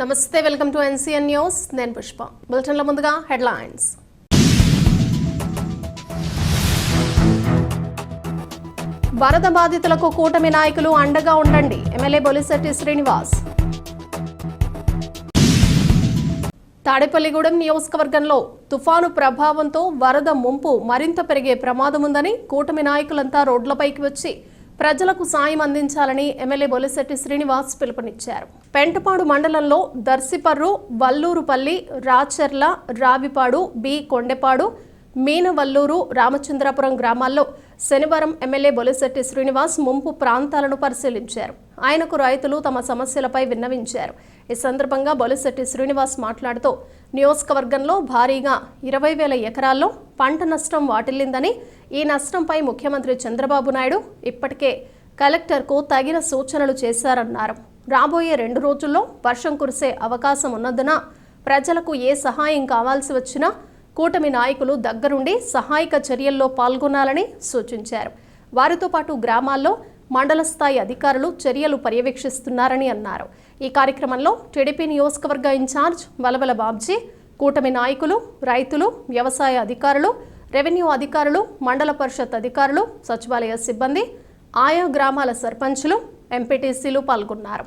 నమస్తే welcome to NCN news. నేను పుష్ప. బులెటిన్ల ముందుగా హెడ్లైన్స్. వరద బాధితులకు కూటమి నాయకులు అండగా ఉండండి. ఎమ్మెల్యే బొలిశెట్టి శ్రీనివాస్. తాడేపల్లిగూడెం నియోజకవర్గంలో తుఫాను ప్రభావంతో వరద ముంపు మరింత పెరిగే ప్రమాదం ఉందని కూటమి నాయకులంతా రోడ్లపైకి వచ్చి ప్రజలకు సాయం అందించాలని ఎమ్మెల్యే బొలిశెట్టి శ్రీనివాస్ పిలుపునిచ్చారు. పెంటపాడు మండలంలో దర్శిపర్రు వల్లూరుపల్లి రాచర్ల రావిపాడు బి కొండెపాడు మీనవల్లూరు రామచంద్రాపురం గ్రామాల్లో శనివారం ఎమ్మెల్యే బొలిశెట్టి శ్రీనివాస్ ముంపు ప్రాంతాలను పరిశీలించారు. ఆయనకు రైతులు తమ సమస్యలపై విన్నవించారు. ఈ సందర్భంగా బొలిశెట్టి శ్రీనివాస్ మాట్లాడుతూ నియోజకవర్గంలో భారీగా ఇరవై వేల ఎకరాల్లో పంట నష్టం వాటిల్లిందని ఈ నష్టంపై ముఖ్యమంత్రి చంద్రబాబు నాయుడు ఇప్పటికే కలెక్టర్కు తగిన సూచనలు చేశారన్నారు. రాబోయే రెండు రోజుల్లో వర్షం కురిసే అవకాశం ఉన్నందున ప్రజలకు ఏ సహాయం కావాల్సి వచ్చినా కూటమి నాయకులు దగ్గరుండి సహాయక చర్యల్లో పాల్గొనాలని సూచించారు. వారితో పాటు గ్రామాల్లో మండల స్థాయి అధికారులు చర్యలు పర్యవేక్షిస్తున్నారని అన్నారు. ఈ కార్యక్రమంలో టీడీపీ నియోజకవర్గ ఇన్ఛార్జ్ వలవల బాబ్జీ కూటమి నాయకులు రైతులు వ్యవసాయ అధికారులు రెవెన్యూ అధికారులు మండల పరిషత్ అధికారులు సచివాలయ సిబ్బంది ఆయా గ్రామాల సర్పంచులు ఎంపీటీసీలు పాల్గొన్నారు.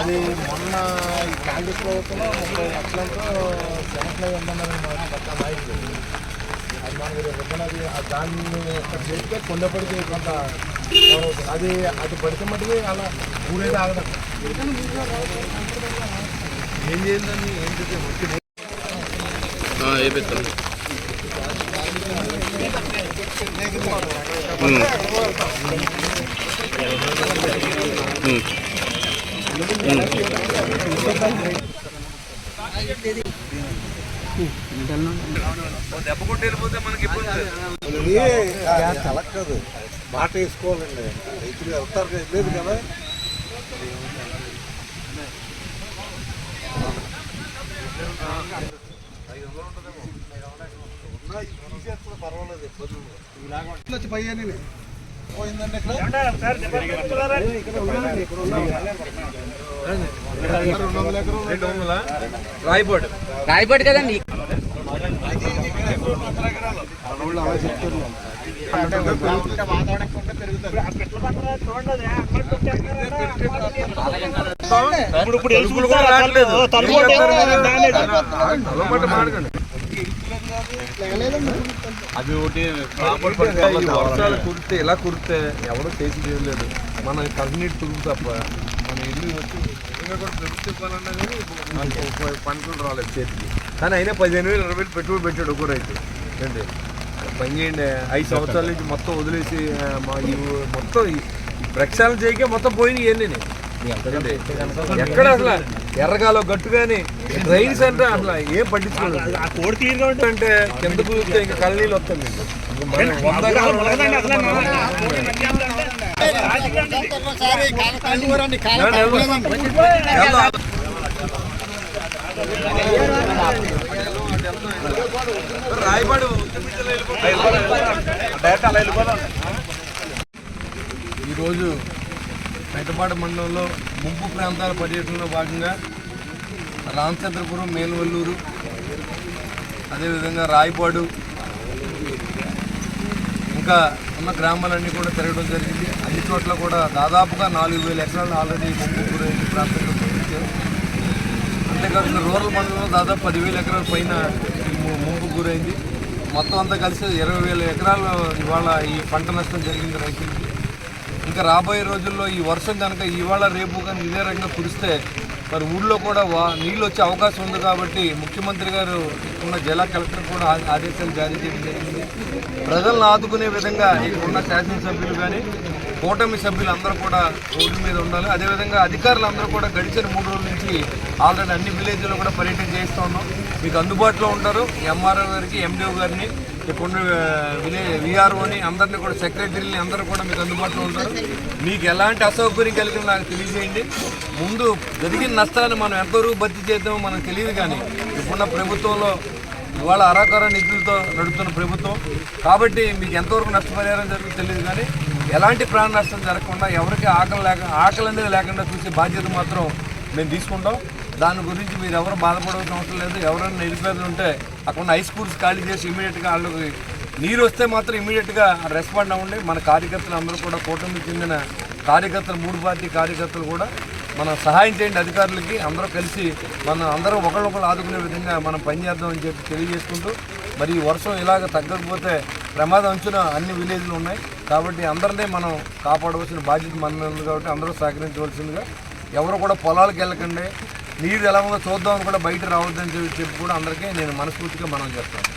అది మొన్న ఈ కాంగ్రెస్ ప్రభుత్వంలో ముప్పై లక్షలతో సెనట్లో ఉందన్నది కొత్త నాయకులు అది మనకి రేపు పొద్దున అది ఆ దాన్ని చేస్తే కొండపడికి కొంత. అది అది పడితే మటుకు అలా ఊరేది ఆగడం ఏం చేయాలని ఏం చేస్తే వచ్చి కలక్కదు మాట వేసుకోవాలండి. రైతులు వెళ్తారు లేదు కదా పర్వాలేదు ఇబ్బంది పయ్యాని పోయిందండి ఇక్కడ? కదండి. ఇప్పుడు ఇప్పుడు ఎలుగులు కూడా రావట్లేదు. మాడకండి అది ఒకటి వర్షాలు కురితే ఇలా కురితే ఎవడో చేసి చేయలేదు మన కన్నీటి తురుగు తప్ప. మన ఇల్లు వచ్చి నిజంగా కూడా ప్రభుత్వ ఇవ్వాలన్నా కానీ మనకు ఒక పని కూడా రాలేదు చేతికి. కానీ అయినా పదిహేను వేలు ఇరవై వేలు పెట్టుబడి పెట్టాడు ఒక రైతు. ఏంటి? పని చేయండి. ఐదు సంవత్సరాల నుంచి మొత్తం వదిలేసి మా ఈ మొత్తం ప్రక్షాళన చేయకే మొత్తం పోయినాయి ఇవన్నీ. ఎక్కడ అసలు ఎర్రగాలో గట్టు కానీ డ్రైన్స్ అంటే అసలు ఏం పట్టించుకోలేదు ఆ కోడి క్లియర్గా ఉంటుంది అంటే కింద కూర్చుంటే ఇంకా కళ్ళనీళ్ళు వస్తుంది మొలకదండి అసలు వెళ్దాం. రాయపాడు ఈరోజు పెద్దపాడు మండలంలో ముంపు ప్రాంతాల పర్యటనలో భాగంగా రామచంద్రపురం మేలువల్లూరు అదేవిధంగా రాయపాడు ఇంకా ఉన్న గ్రామాలన్నీ కూడా తిరగడం జరిగింది. అన్ని చోట్ల కూడా దాదాపుగా నాలుగు వేల ఎకరాలు ఆల్రెడీ ముంపు గురైన ప్రాంతంలో పండించారు. అంతేకాకుండా రూరల్ మండలంలో దాదాపు పదివేల ఎకరాల పైన ముంపు గురైంది. మొత్తం అంతా కలిసి ఇరవై వేల ఎకరాలు ఇవాళ ఈ పంట నష్టం జరిగింది రైతులకి. ఇంకా రాబోయే రోజుల్లో ఈ వర్షం కనుక ఇవాళ రేపు కనుక ఇదే రకంగా కురిస్తే మరి ఊళ్ళో కూడా వా నీళ్ళు వచ్చే అవకాశం ఉంది కాబట్టి ముఖ్యమంత్రి గారు ఉన్న జిల్లా కలెక్టర్ కూడా ఆదేశాలు జారీ చేయడం జరిగింది. ప్రజలను ఆదుకునే విధంగా ఇక్కడ ఉన్న శాసనసభ్యులు కానీ కూటమి సభ్యులు అందరూ కూడా రోడ్డు మీద ఉండాలి. అదేవిధంగా అధికారులు అందరూ కూడా గడిచిన మూడు రోజుల నుంచి ఆల్రెడీ అన్ని విలేజ్లో కూడా పర్యటన చేస్తూ ఉన్నాం. మీకు అందుబాటులో ఉంటారు. ఎంఆర్ఓ గారికి ఎండిఓ గారిని ఇక్కడ విలే విఆర్ఓని అందరినీ కూడా సెక్రటరీని అందరూ కూడా మీకు అందుబాటులో ఉంటారు. మీకు ఎలాంటి అసౌకర్యం కలిగిన నాకు తెలియజేయండి. ముందు జరిగిన నష్టాన్ని మనం ఎంతవరకు భర్తీ చేద్దామో మనకు తెలియదు కానీ ఇప్పుడున్న ప్రభుత్వంలో ఇవాళ అరాకర నిధులతో నడుపుతున్న ప్రభుత్వం. కాబట్టి మీకు ఎంతవరకు నష్టపరిహారం జరుగుతుంది తెలియదు కానీ ఎలాంటి ప్రాణ నష్టం జరగకుండా ఎవరికి ఆకలి లేక ఆకలి అనేది లేకుండా చూసే బాధ్యత మాత్రం మేము తీసుకుంటాం. దాని గురించి మీరు ఎవరు బాధపడవలసిన అవసరం లేదు. ఎవరైనా నిరుపేదలు ఉంటే అక్కడ హై స్కూల్స్ ఖాళీ చేసి ఇమీడియట్గా వాళ్ళకి నీరు వస్తే మాత్రం ఇమీడియట్గా రెస్పాండ్ అవ్వండి. మన కార్యకర్తలు అందరూ కూడా కూటమికి చెందిన కార్యకర్తలు మూడు పార్టీ కార్యకర్తలు కూడా మనం సహాయం చేయండి అధికారులకి. అందరూ కలిసి మనం అందరూ ఒకళ్ళొకళ్ళు ఆదుకునే విధంగా మనం పనిచేద్దామని చెప్పి తెలియజేసుకుంటూ మరి ఈ వర్షం ఇలాగ తగ్గకపోతే ప్రమాదం అంచున అన్ని విలేజ్లు ఉన్నాయి. కాబట్టి అందరినీ మనం కాపాడవలసిన బాధ్యత మన ఉంది కాబట్టి అందరూ సహకరించవలసిందిగా. ఎవరు కూడా పొలాలకు వెళ్ళకండి. నీరు ఎలా ఉందో చూద్దామని కూడా బయట రావద్దని చెప్పి చెప్పి కూడా అందరికీ నేను మనస్ఫూర్తిగా మనం చెప్తాను.